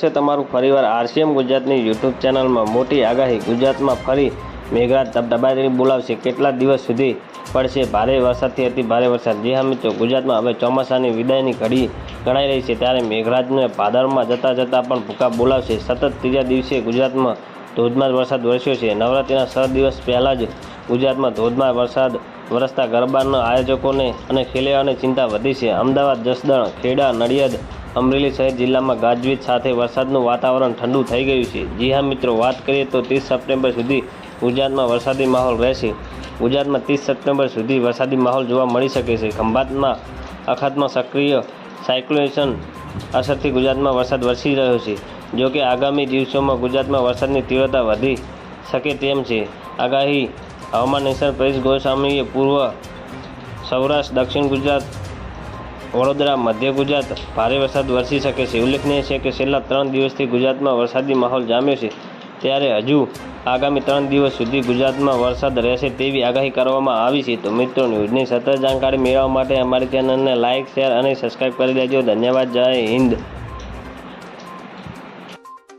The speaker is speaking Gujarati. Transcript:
છે તમારું ફરીવાર આરસીએમ ગુજરાતની યુટ્યુબ ચેનલમાં મોટી આગાહી. ગુજરાતમાં ફરી મેઘરાજ દબદબાટી બોલાવશે. કેટલા દિવસ સુધી પડશે? ભારે વરસાદથી અતિ ભારે વરસાદ. જે હા મિત્રો, ગુજરાતમાં હવે ચોમાસાની વિદાયની ઘડી ગણાઈ રહી છે ત્યારે મેઘરાજને ભાદરમાં જતાં જતાં પણ ભૂકા બોલાવશે. સતત ત્રીજા દિવસે ગુજરાતમાં ધોધમાર વરસાદ વરસ્યો છે. નવરાત્રિના છ દિવસ પહેલાં જ ગુજરાતમાં ધોધમાર વરસાદ વરસતા ગરબાના આયોજકોને અને ખેલૈયાઓની ચિંતા વધી છે. અમદાવાદ, જસદણ, ખેડા, નડિયાદ અમરેલી શહેર જિલ્લામાં ગાજવીજ સાથે વરસાદનું વાતાવરણ ઠંડુ થઈ ગયું છે. જી હા, મિત્રો, વાત કરીએ તો ત્રીસ સપ્ટેમ્બર સુધી ગુજરાતમાં વરસાદી માહોલ રહેશે. ગુજરાતમાં ત્રીસ સપ્ટેમ્બર સુધી વરસાદી માહોલ જોવા મળી શકે છે. ખંભાતમાં અખાતમાં સક્રિય સાયક્લોનેશન અસરથી ગુજરાતમાં વરસાદ વરસી રહ્યો છે. જો કે આગામી દિવસોમાં ગુજરાતમાં વરસાદની તીવ્રતા વધી શકે તેમ છે. આગાહી હવામાન નિષ્ણાત પરેશ ગોસ્વામીએ પૂર્વ સૌરાષ્ટ્ર, દક્ષિણ ગુજરાત વડોદરા, મધ્ય ગુજરાત. ભારે વરસાદ વરસી શકે છે. ઉલ્લેખનીય છે કે છેલ્લા ત્રણ દિવસથી ગુજરાતમાં વરસાદી માહોલ જામ્યો છે. ત્યારે હજુ આગામી ત્રણ દિવસ સુધી ગુજરાતમાં વરસાદ રહેશે તેવી આગાહી કરવામાં આવી છે. તો મિત્રો, ન્યૂઝની સતત જાણકારી મેળવવા માટે અમારી ચેનલને લાઇક, શેર અને સબસ્ક્રાઈબ કરી દેજો. ધન્યવાદ. જય હિન્દ.